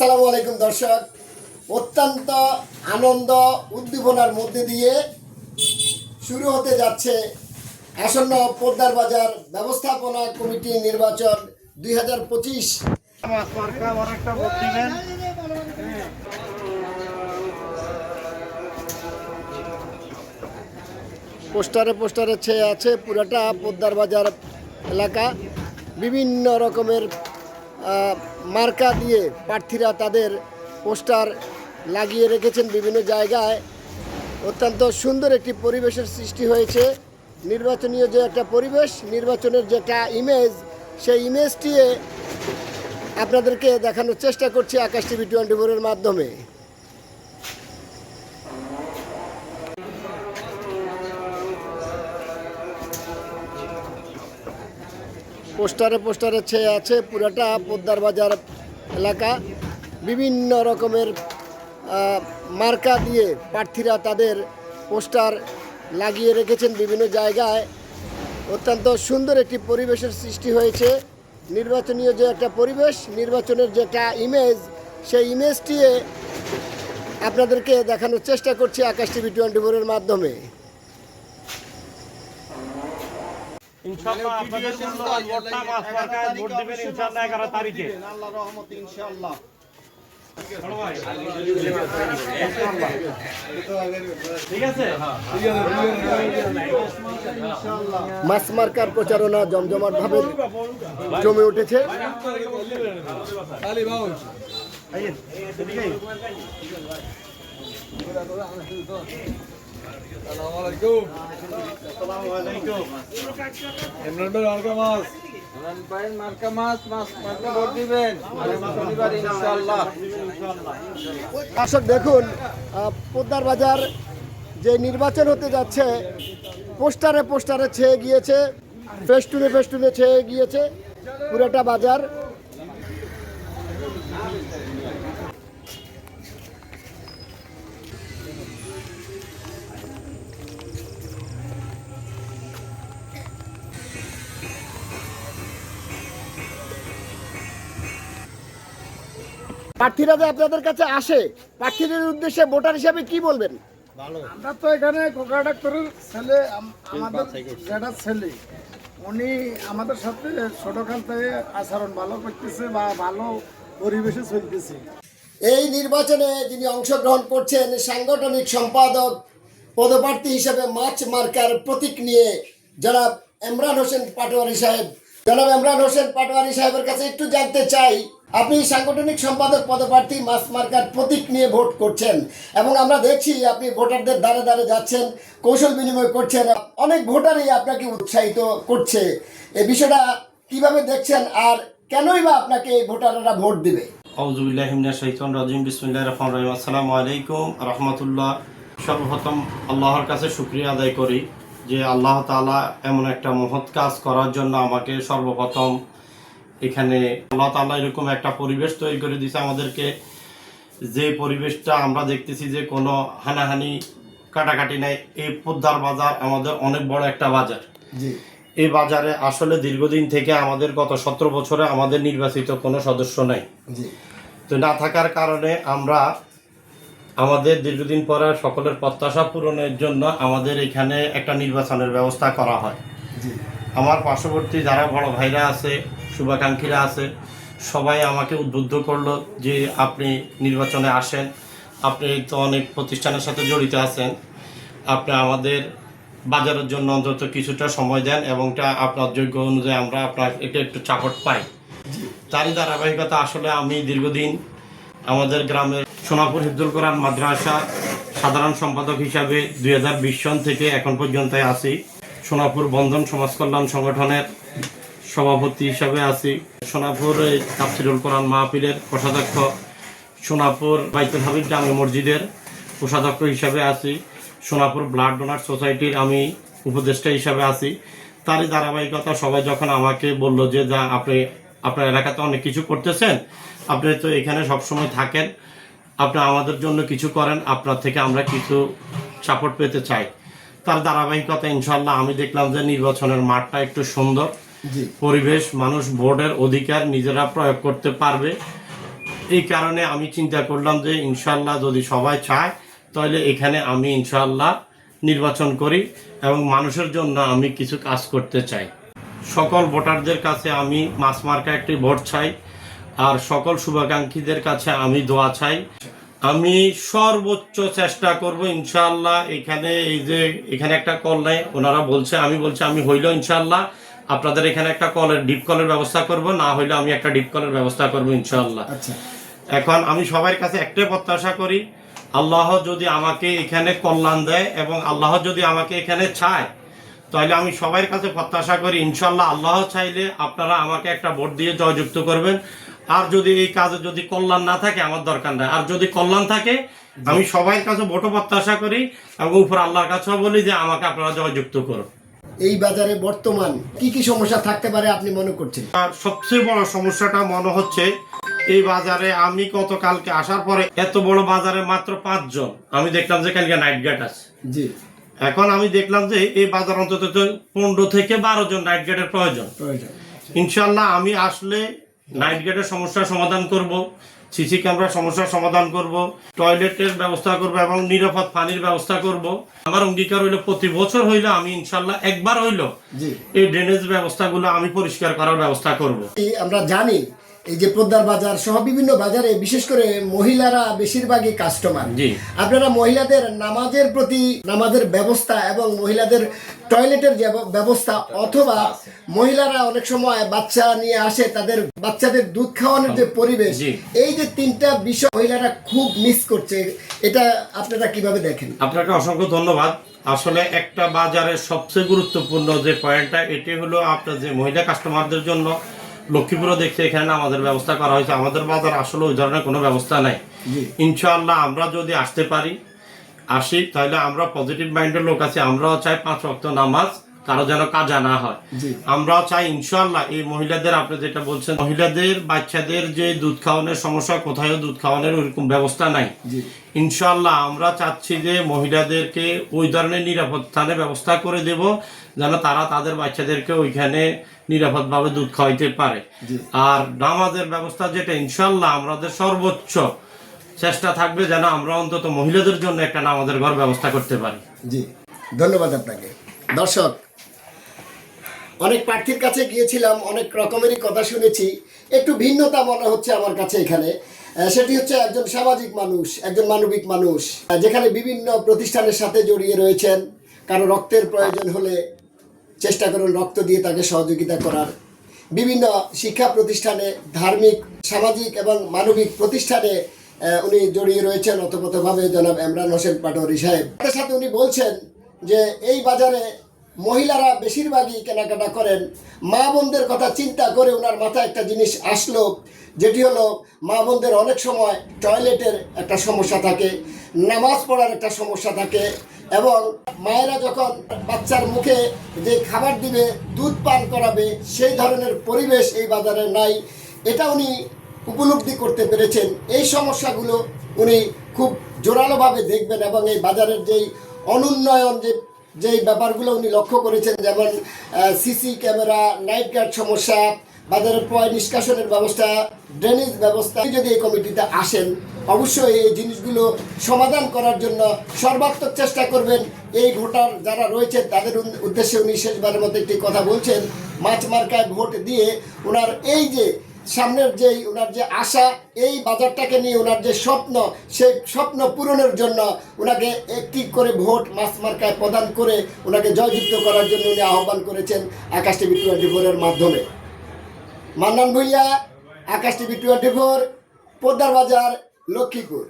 আসসালামু আলাইকুম, দর্শক। অত্যন্ত আনন্দ উদ্দীপনার মধ্যে দিয়ে শুরু হতে যাচ্ছে আসন্ন পোদ্দার বাজার ব্যবস্থাপনা কমিটি নির্বাচন দুই হাজার পঁচিশ। পোস্টারে পোস্টারে ছেয়ে আছে পুরাটা পোদ্দার বাজার এলাকা। বিভিন্ন রকমের মার্কা দিয়ে প্রার্থীরা তাদের পোস্টার লাগিয়ে রেখেছেন বিভিন্ন জায়গায়। অত্যন্ত সুন্দর একটি পরিবেশের সৃষ্টি হয়েছে। নির্বাচনীয় যে একটা পরিবেশ, নির্বাচনের যে একটা ইমেজ সেই ইমেজটি আপনাদেরকে দেখানোর চেষ্টা করছি আকাশ টিভি টোয়েন্টি ফোরের মাধ্যমে। পোস্টারে পোস্টারে ছেয়ে আছে পুরাটা পোদ্দার বাজার এলাকা। বিভিন্ন রকমের মার্কা দিয়ে প্রার্থীরা তাদের পোস্টার লাগিয়ে রেখেছেন বিভিন্ন জায়গায়। অত্যন্ত সুন্দর একটি পরিবেশের সৃষ্টি হয়েছে। নির্বাচনীয় যে একটা পরিবেশ, নির্বাচনের যে একটা ইমেজ সেই ইমেজটি আপনাদেরকে দেখানোর চেষ্টা করছি আকাশ টিভি টোয়েন্টি ফোরের মাধ্যমে। ইনশাআল্লাহ আপনাদের ভোটটা মাস সরকার ভোট দিবেন ইনশাআল্লাহ এগারো তারিখে। আল্লাহ রহমত ইনশাআল্লাহ। ঠিক মাছ মার্কার প্রচারণা জমজমাটভাবে জমে উঠেছে। দর্শক দেখুন পোদ্দার বাজার যে নির্বাচন হতে যাচ্ছে পোস্টারে পোস্টারে ছেয়ে গিয়েছে ফেস্টুনে ফেস্টুনে ছেয়ে গিয়েছে পুরোটা বাজার। প্রার্থীরা যে আপনাদের কাছে আসে প্রার্থীদের উদ্দেশ্যে ভোটার হিসাবে কি বলবেন? আমরা তো এখানে কোকা ডাক্তারের ছেলে আমাদের যেটা ছেলে উনি আমাদের সাথে ছোটকাল থেকে আচরণ ভালো করতেছে বা ভালো পরিবেশে চলতেছে। এই নির্বাচনে যিনি অংশগ্রহণ করছেন সাংগঠনিক সম্পাদক পদপ্রার্থী হিসেবে মাছ মার্কার প্রতীক নিয়ে জনাব এমরান হোসেন পাটোয়ারি সাহেব। জনাব এমরান হোসেন পাটোয়ারি সাহেবের কাছে একটু জানতে চাই আপনি সাংগঠনিক সম্পাদক পদপ্রার্থী মাছ মার্কার প্রতীক নিয়ে ভোট করছেন এবং আমরা দেখছি আপনি ভোটারদের দ্বারে দ্বারে যাচ্ছেন, কৌশল বিনিময় করছেন। অনেক ভোটারই আপনাকে উৎসাহিত করছে। এই বিষয়টা কীভাবে দেখছেন আর কেনই বা আপনাকে এই ভোটাররা ভোট দিবে? আসসালামু আলাইকুম রাহমাতুল্লাহ। সর্বপ্রথম আল্লাহর কাছে শুকরিয়া আদায় করি যে আল্লাহ তাআলা এমন একটা মহৎ কাজ করার জন্য আমাকে সর্বপ্রথম এখানে আল্লাহ তাআলা এরকম একটা পরিবেশ তৈরি করে দিয়েছে আমাদেরকে। যে পরিবেশটা আমরা দেখতেছি যে কোনো হানাহানি কাটাকাটি নাই এই পোদ্দার বাজার আমাদের অনেক বড় একটা বাজার। এই বাজারে আসলে দীর্ঘদিন থেকে আমাদের গত সতেরো বছরে আমাদের নির্বাচিত কোনো সদস্য নাই। জি। তো না থাকার কারণে আমরা আমাদের দীর্ঘদিন পরে সকলের প্রত্যাশা পূরণের জন্য আমাদের এখানে একটা নির্বাচনের ব্যবস্থা করা হয়। আমার পার্শ্ববর্তী যারা বড় ভাইরা আছে শুভাকাঙ্ক্ষীরা আছে। সবাই আমাকে উদ্বুদ্ধ করল যে আপনি নির্বাচনে আসেন। আপনি তো অনেক প্রতিষ্ঠানের সাথে জড়িত আছেন। আপনি আমাদের বাজারের জন্য অন্তত কিছুটা সময় দেন এবং তা আপনার যোগ্য অনুযায়ী আমরা আপনার একটু একটু চাপট পাই। তারই ধারাবাহিকতা আসলে আমি দীর্ঘদিন আমাদের গ্রামের সোনাপুর হিফজুল কোরআন মাদ্রাসা সাধারণ সম্পাদক হিসাবে দু হাজার বিশ সন থেকে এখন পর্যন্ত আছি। সোনাপুর বন্ধন সমাজ কল্যাণ সংগঠনের সভাপতি হিসাবে আছি। সোনাপুর এই তাফসিরুল কোরআন মাহফিলের কোষাধ্যক্ষ সোনাপুর বাইতুল হাবিব জামে মসজিদের কোষাধ্যক্ষ হিসাবে আছি। সোনাপুর ব্লাড ডোনার সোসাইটির আমি উপদেষ্টা হিসাবে আছি। তারই ধারাবাহিকতা সবাই যখন আমাকে বলল যে, যা, আপনি, আপনার এলাকাতে অনেক কিছু করতেছেন, আপনি তো এখানে সবসময় থাকেন, আপনি আমাদের জন্য কিছু করেন, আপনার থেকে আমরা কিছু সাপোর্ট পেতে চাই। তার ধারাবাহিকতা ইনশাল্লাহ আমি দেখলাম যে নির্বাচনের মাঠটা একটু সুন্দর। পরিবেশ, মানুষ ভোটের অধিকার নিজেরা প্রয়োগ করতে পারবে। এই কারণে আমি চিন্তা করলাম যে ইনশাল্লাহ যদি সবাই চায়, তাহলে এখানে আমি ইনশাল্লাহ নির্বাচন করি এবং মানুষের জন্য আমি কিছু কাজ করতে চাই। সকল ভোটারদের কাছে আমি মাস মার্কা একটি ভোট চাই আর সকল শুভাকাঙ্ক্ষীদের কাছে আমি দোয়া চাই। আমি সর্বোচ্চ চেষ্টা করব ইনশাল্লাহ এখানে এই যে এখানে একটা কল নেই, ওনারা বলছে, আমি বলছি আমি হইল ইনশাআল্লাহ। আপনাদের এখানে একটা কলের ডিপ কলের ব্যবস্থা করব না হইলে আমি একটা ডিপ কলের ব্যবস্থা করব ইনশাআল্লাহ। আচ্ছা। এখন আমি সবার কাছে একটাই প্রত্যাশা করি আল্লাহ যদি আমাকে এখানে কল্যাণ দেয় এবং আল্লাহ যদি আমাকে এখানে চায় তাহলে আমি সবার কাছে প্রত্যাশা করি ইনশাল্লাহ আল্লাহ চাইলে আপনারা আমাকে একটা ভোট দিয়ে জয়যুক্ত করবেন। আর যদি এই কাজে যদি কল্যাণ না থাকে আমার দরকার নাই। আর যদি কল্যাণ থাকে আমি সবার কাছে ভোটও প্রত্যাশা করি এবং উপর আল্লাহর কাছেও বলি যে আমাকে আপনারা জয়যুক্ত করুন। এই বাজারে বর্তমান কি কি সমস্যা থাকতে পারে আপনি মনে করছেন? আর সবচেয়ে বড় সমস্যাটা মনে হচ্ছে এই বাজারে আমি গতকালকে আসার পরে এত বড় বাজারে মাত্র পাঁচজন। আমি দেখলাম যে কালকে নাইট গার্ড আছে। জি। এখন আমি দেখলাম যে এই বাজার অন্তত পনেরো থেকে বারো জন নাইট গার্ডের প্রয়োজন। প্রয়োজন। ইনশাল্লাহ আমি আসলে নাইট গার্ডের সমস্যার সমাধান করব। সিসি ক্যামেরার সমস্যার সমাধান করব টয়লেটের ব্যবস্থা করব এবং নিরাপদ পানির ব্যবস্থা করব। আমার অঙ্গীকার হইল প্রতি বছর হইল আমি ইনশাল্লাহ একবার হইল এই ড্রেনেজ ব্যবস্থাগুলো আমি পরিষ্কার করার ব্যবস্থা করব। আমরা জানি এই যে পোদ্দার বাজার সহ বিভিন্ন বাজারে বিশেষ করে মহিলারা বেশিরভাগই কাস্টমার আপনারা মহিলাদের নামাজের প্রতি নামাজের ব্যবস্থা এবং মহিলাদের টয়লেটের যে ব্যবস্থা অথবা মহিলারা অনেক সময় বাচ্চা নিয়ে আসে তাদের বাচ্চাদের দুধ খাওয়ানোর যে পরিবেশ এই যে তিনটা বিষয় মহিলারা খুব মিস করছে এটা আপনারা কীভাবে দেখেন? আপনাকে অসংখ্য ধন্যবাদ। আসলে একটা বাজারের সবচেয়ে গুরুত্বপূর্ণ যে পয়েন্টটা এটি হলো আপনার যে মহিলা কাস্টমারদের জন্য লক্ষ্মীপুরও দেখছি এখানে আমাদের ব্যবস্থা করা হয়েছে। আমাদের বাজার আসলে ওই ধরনের কোনো ব্যবস্থা নাই। ইনশাল্লাহ ইনশাআল্লাহ আমরা যদি আসতে পারি আসি তাহলে আমরা পজিটিভ মাইন্ডের লোক আছি। আমরাও চাই পাঁচ রক্ত নামাজ কারও যেন কাজা না হয়। আমরাও চাই ইনশাল্লাহ এই মহিলাদের আপনি যেটা বলছেন মহিলাদের বাচ্চাদের যে দুধ খাওয়ানোর সমস্যা কোথায়ও দুধ খাওয়ানোর ওইরকম ব্যবস্থা নাই। ইনশাল্লাহ আমরা চাচ্ছি যে মহিলাদেরকে ওই ধরনের নিরাপদ স্থানে ব্যবস্থা করে দেব যেন তারা তাদের বাচ্চাদেরকে ওইখানে নিরাপদভাবে দুধ খাওয়াইতে পারে। আর নামাজের ব্যবস্থা যেটা ইনশাল্লাহ আমাদের সর্বোচ্চ চেষ্টা থাকবে যেন আমরা অন্তত মহিলাদের জন্য একটা নামাজের ঘর ব্যবস্থা করতে পারি। জি। ধন্যবাদ আপনাকে। দর্শক অনেক প্রার্থীর কাছে গিয়েছিলাম, অনেক রকমেরই কথা শুনেছি। একটু ভিন্নতা মনে হচ্ছে আমার কাছে এখানে। সেটি হচ্ছে একজন সামাজিক মানুষ, একজন মানবিক মানুষ যেখানে বিভিন্ন প্রতিষ্ঠানের সাথে জড়িয়ে রয়েছেন। কারও রক্তের প্রয়োজন হলে চেষ্টা করুন রক্ত দিয়ে তাকে সহযোগিতা করার। বিভিন্ন শিক্ষা প্রতিষ্ঠানে, ধার্মিক, সামাজিক এবং মানবিক প্রতিষ্ঠানে উনি জড়িয়ে রয়েছেন অতপ্রতভাবে জনাব ইমরান হোসেন পাটোয়ারি সাহেব। তার সাথে উনি বলছেন যে, এই বাজারে মহিলারা বেশিরভাগই কেনাকাটা করেন। মা বোনদের কথা চিন্তা করে ওনার মাথায় একটা জিনিস আসলো, যেটি হলো মা বোনদের অনেক সময় টয়লেটের একটা সমস্যা থাকে, নামাজ পড়ার একটা সমস্যা থাকে এবং মায়েরা যখন বাচ্চার মুখে যে খাবার দিবে, দুধ পান করাবে, সেই ধরনের পরিবেশ এই বাজারে নাই। এটা উনি উপলব্ধি করতে পেরেছেন। এই সমস্যাগুলো উনি খুব জোরালোভাবে দেখবেন এবং এই বাজারের যেই অনুন্নয়ন, যে যেই ব্যাপারগুলো উনি লক্ষ্য করেছেন, যেমন সিসি ক্যামেরা, নাইট গার্ড সমস্যা, বাজারের পয় নিষ্কাশনের ব্যবস্থা, ড্রেনেজ ব্যবস্থা। যদি এই কমিটিতে আসেন, অবশ্যই এই জিনিসগুলো সমাধান করার জন্য সর্বাত্মক চেষ্টা করবেন। এই ভোটার যারা রয়েছে তাদের উদ্দেশ্যে উনি শেষবারের মতো একটি কথা বলছেন। মাছ মার্কায় ভোট দিয়ে ওনার এই যে সামনের যেই ওনার যে আশা, এই বাজারটাকে নিয়ে ওনার যে স্বপ্ন, সেই স্বপ্ন পূরণের জন্য ওনাকে একটি করে ভোট মাস মার্কায় প্রদান করে ওনাকে জয়যুক্ত করার জন্য উনি আহ্বান করেছেন আকাশ টিভি টোয়েন্টি ফোরের মাধ্যমে। Mannan Bhuiyan, Akash TV twenty four Poddar Bazar Lakshmipur.